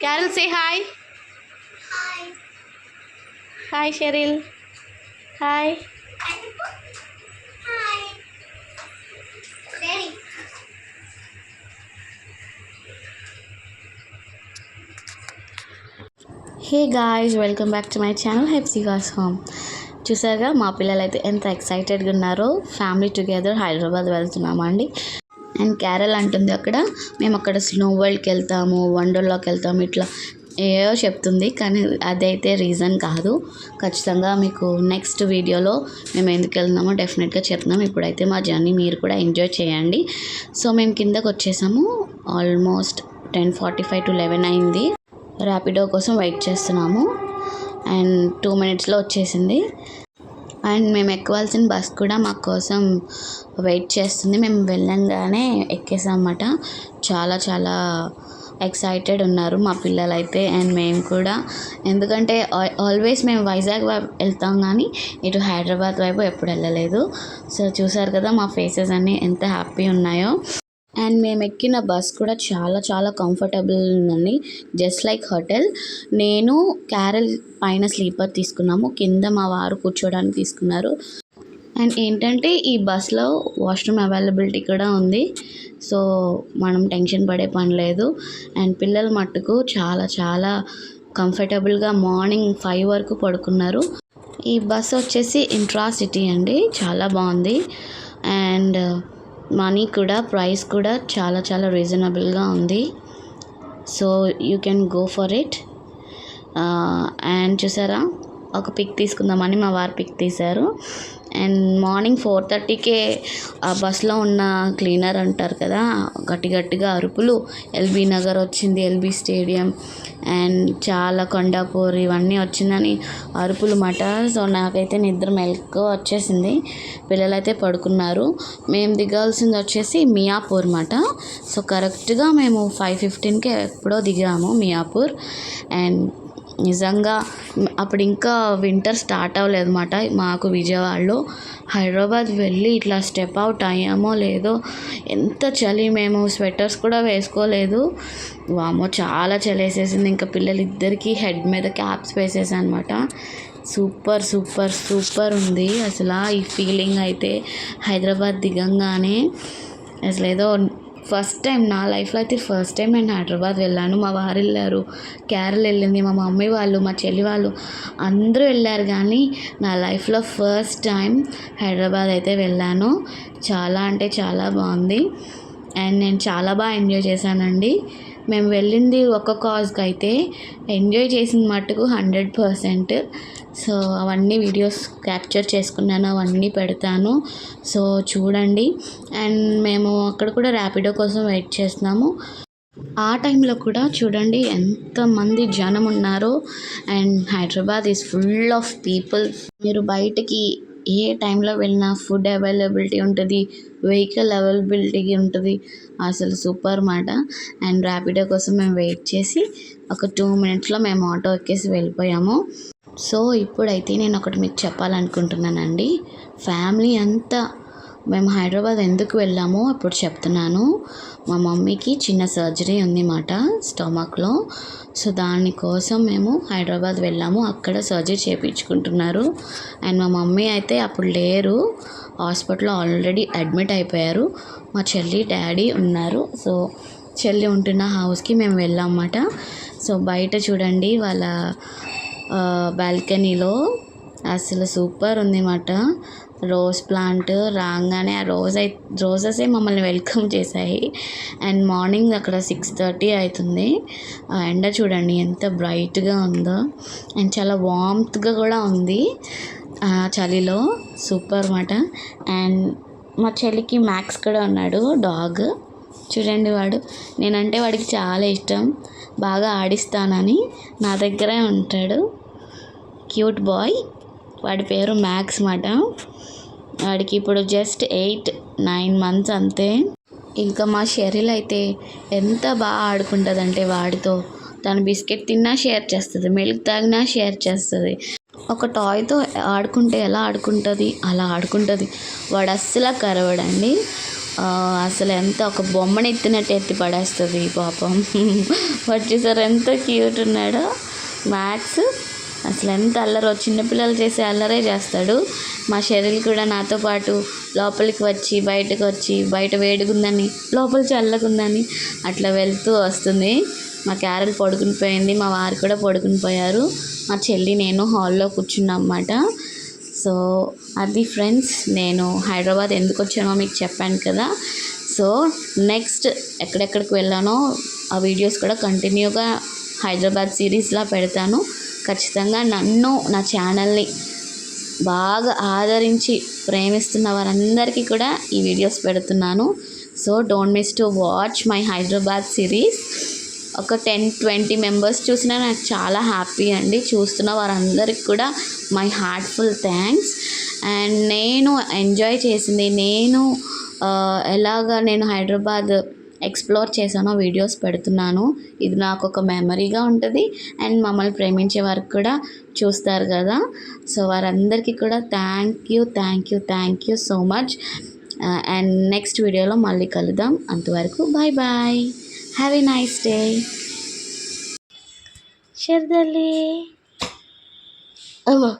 Carol, say hi. Hi. Hi, Cheryl. Hi. Hi. Ready. Hey guys welcome back to my channel Hepsika's home చూసారుగా మా పిల్లలు అయితే ఎంత ఎక్సైటెడ్గా ఉన్నారో ఫ్యామిలీ టుగెదర్ హైదరాబాద్ వెళ్తున్నాము అండ్ క్యారల్ అంటుంది అక్కడ. మేము అక్కడ స్నో వరల్డ్కి వెళ్తాము వండర్లోకి వెళ్తాము ఇట్లా ఏవో చెప్తుంది. కానీ అదైతే రీజన్ కాదు. ఖచ్చితంగా మీకు నెక్స్ట్ వీడియోలో మేము ఎందుకు వెళ్తున్నామో డెఫినెట్గా చెప్తున్నాం. ఇప్పుడైతే మా జర్నీ మీరు కూడా ఎంజాయ్ చేయండి. సో మేము కిందకు వచ్చేసాము. Almost ten forty five to eleven అయింది. ర్యాపిడో కోసం వెయిట్ చేస్తున్నాము. అండ్ టూ మినిట్స్లో వచ్చేసింది. అండ్ మేము ఎక్కవలసిన బస్ కూడా మా కోసం వెయిట్ చేస్తుంది. మేము వెళ్ళంగానే ఎక్కేసాం అన్నమాట చాలా చాలా ఎక్సైటెడ్ ఉన్నారు మా పిల్లలు అయితే అండ్ మేము కూడా. ఎందుకంటే ఆల్వేస్ మేము వైజాగ్ వైపు వెళ్తాం కానీ ఇటు హైదరాబాద్ వైపు ఎప్పుడు వెళ్ళలేదు. సో చూసారు కదా మా ఫేసెస్ అన్నీ ఎంత హ్యాపీ ఉన్నాయో. అండ్ మేము ఎక్కిన బస్ కూడా చాలా చాలా కంఫర్టబుల్ ఉందండి. జస్ట్ లైక్ హోటల్ నేను క్యారల్ పైన స్లీపర్ తీసుకున్నాము. కింద మా వారు కూర్చోడానికి తీసుకున్నారు. అండ్ ఏంటంటే ఈ బస్లో వాష్రూమ్ అవైలబిలిటీ కూడా ఉంది. సో మనం టెన్షన్ పడే పని లేదు. అండ్ పిల్లల మట్టుకు చాలా చాలా కంఫర్టబుల్గా మార్నింగ్ ఫైవ్ వరకు పడుకున్నారు. ఈ బస్ వచ్చేసి ఇంట్రా సిటీ అండి. చాలా బాగుంది. అండ్ మనీ కూడా ప్రైస్ కూడా చాలా చాలా రీజనబుల్గా ఉంది. So you can go for it. And చూసారా? ఒక పిక్ తీసుకుందామని మా వారు పిక్ తీశారు. అండ్ మార్నింగ్ ఫోర్ థర్టీకే ఆ బస్లో ఉన్న క్లీనర్ అంటారు కదా గట్టి గట్టిగా అరుపులు. ఎల్బీ నగర్ వచ్చింది ఎల్బీ స్టేడియం. అండ్ చాలా కొండాపూర్ ఇవన్నీ వచ్చిందని అరుపులు మాట. సో నాకైతే నిద్ర మెలకు వచ్చేసింది. పిల్లలైతే పడుకున్నారు. మేము దిగాల్సింది వచ్చేసి మియాపూర్ మాట. సో కరెక్ట్గా మేము ఫైవ్ ఫిఫ్టీన్కి ఎప్పుడో దిగాము మియాపూర్. అండ్ నిజంగా అప్పుడు ఇంకా వింటర్ స్టార్ట్ అవ్వలేదు అనమాట మాకు విజయవాడలో హైదరాబాద్ వెళ్ళి ఇట్లా స్టెప్ అవుట్ అయ్యామో లేదో ఎంత చలి మేము స్వెటర్స్ కూడా వేసుకోలేదు. వామో చాలా చలి వేసేసింది. ఇంకా పిల్లలు ఇద్దరికీ హెడ్ మీద క్యాప్స్ వేసేసాను అనమాట సూపర్ సూపర్ సూపర్ ఉంది. అసలు ఈ ఫీలింగ్ అయితే హైదరాబాద్ దిగంగానే అసలు ఏదో ఫస్ట్ టైం నా లైఫ్లో అయితే ఫస్ట్ టైం నేను హైదరాబాద్ వెళ్ళాను. మా వారు వెళ్ళారు కేరళ వెళ్ళింది మా మమ్మీ వాళ్ళు మా చెల్లి వాళ్ళు అందరూ వెళ్ళారు. కానీ నా లైఫ్లో ఫస్ట్ టైం హైదరాబాద్ అయితే వెళ్ళాను. చాలా అంటే చాలా బాగుంది. అండ్ నేను చాలా బాగా ఎంజాయ్ చేశానండి. మేము వెళ్ళింది ఒక కాజ్కి అయితే ఎంజాయ్ చేసిన మట్టుకు హండ్రెడ్ పర్సెంట్ సో అవన్నీ వీడియోస్ క్యాప్చర్ చేసుకున్నాను అవన్నీ పెడతాను. సో చూడండి. అండ్ మేము అక్కడ కూడా ర్యాపిడో కోసం వెయిట్ చేస్తున్నాము. ఆ టైంలో కూడా చూడండి ఎంతమంది జనం ఉన్నారో. And Hyderabad is full of people మీరు బయటకి ఏ టైంలో వెళ్ళినా ఫుడ్ అవైలబిలిటీ ఉంటుంది వెహికల్ అవైలబిలిటీ ఉంటుంది. అసలు సూపర్ మాట. అండ్ ర్యాపిడో కోసం మేము వెయిట్ చేసి ఒక టూ మినిట్స్లో మేము ఆటో ఎక్కేసి వెళ్ళిపోయాము. సో ఇప్పుడైతే నేను ఒకటి మీకు చెప్పాలనుకుంటున్నానండి. ఫ్యామిలీ అంతా మేము హైదరాబాద్ ఎందుకు వెళ్ళామో ఇప్పుడు చెప్తున్నాను. మా మమ్మీకి చిన్న సర్జరీ ఉందన్నమాట స్టమక్లో. సో దానికోసం మేము హైదరాబాద్ వెళ్ళాము. అక్కడ సర్జరీ చేయించుకుంటున్నారు అండ్ మా మమ్మీ అయితే అప్పుడు లేరు. హాస్పిటల్లో ఆల్రెడీ అడ్మిట్ అయిపోయారు. మా చెల్లి డాడీ ఉన్నారు. సో చెల్లి ఉంటున్న హౌస్కి మేము వెళ్ళామన్నమాట. సో బయట చూడండి వాళ్ళ బాల్కనీలో అసలు సూపర్ ఉంది మాట రోజ్ ప్లాంట్ రాగానే ఆ రోజ్ అయి రోజెసే మమ్మల్ని వెల్కమ్ చేశాయి. అండ్ మార్నింగ్ అక్కడ సిక్స్ థర్టీ అవుతుంది ఆ ఎండ చూడండి ఎంత బ్రైట్గా ఉందో. అండ్ చాలా వామ్త్గా కూడా ఉంది ఆ చలిలో. సూపర్ మాట అండ్ మా చెల్లికి మ్యాక్స్ కూడా ఉన్నాడు డాగ్. చూడండి వాడు. నేనంటే వాడికి చాలా ఇష్టం. బాగా ఆడిస్తానని నా దగ్గరే ఉంటాడు. Cute boy. వాడి పేరు మ్యాక్స్ మాట వాడికి ఇప్పుడు జస్ట్ ఎయిట్ నైన్ మంత్స్ అంతే. ఇంకా మా షెరిల్ అయితే ఎంత బాగా ఆడుకుంటుందంటే వాడితో. తను బిస్కెట్ తిన్నా షేర్ చేస్తుంది మిల్క్ తాగినా షేర్ చేస్తుంది. ఒక టాయ్తో ఆడుకుంటే ఎలా ఆడుకుంటుంది? అలా ఆడుకుంటుంది. వాడు అస్సలు కరవడండి. అసలు ఎంత ఒక బొమ్మని ఎత్తినట్టు ఎత్తి పడేస్తుంది పాపం. వచ్చేసారు ఎంత క్యూట్ ఉన్నాడో. మ్యాథ్స్ అసలు ఎంత అల్లరో చిన్నపిల్లలు చేసే అల్లరే చేస్తాడు. మా షెరిల్ కూడా నాతో పాటు లోపలికి వచ్చి బయటకు వచ్చి బయట వేడిగుందని లోపల చల్లకుందని అట్లా వెళ్తూ వస్తుంది. మా క్యారెల్ పడుకుని పోయింది మా వారు కూడా పడుకుని పోయారు. మా చెల్లి నేను హాల్లో కూర్చున్నాం అన్నమాట. సో అది ఫ్రెండ్స్ నేను హైదరాబాద్ ఎందుకు వచ్చానో మీకు చెప్పాను కదా. సో నెక్స్ట్ ఎక్కడెక్కడికి వెళ్ళానో ఆ వీడియోస్ కూడా కంటిన్యూగా హైదరాబాద్ సిరీస్లా పెడతాను. ఖచ్చితంగా నన్ను నా ఛానల్ని బాగా ఆదరించి ప్రేమిస్తున్న వారందరికీ కూడా ఈ వీడియోస్ పెడుతున్నాను. So don't miss to watch my Hyderabad series ఒక టెన్ ట్వంటీ మెంబర్స్ చూసినా నాకు చాలా హ్యాపీ అండి. చూస్తున్న వారందరికి కూడా మై హార్ట్ఫుల్ థ్యాంక్స్ అండ్ నేను ఎంజాయ్ చేసింది నేను ఎలాగ ఎలాగా నేను హైదరాబాద్ ఎక్స్ప్లోర్ చేశానో వీడియోస్ పెడుతున్నాను. ఇది నాకు ఒక మెమరీగా ఉంటుంది. అండ్ మమ్మల్ని ప్రేమించే వారికి కూడా చూస్తారు కదా. సో వారందరికీ కూడా thank you thank you thank you so much. And next వీడియోలో మళ్ళీ కలుద్దాం. అంతవరకు bye bye. Have a nice day శరదల్లి అమ్మా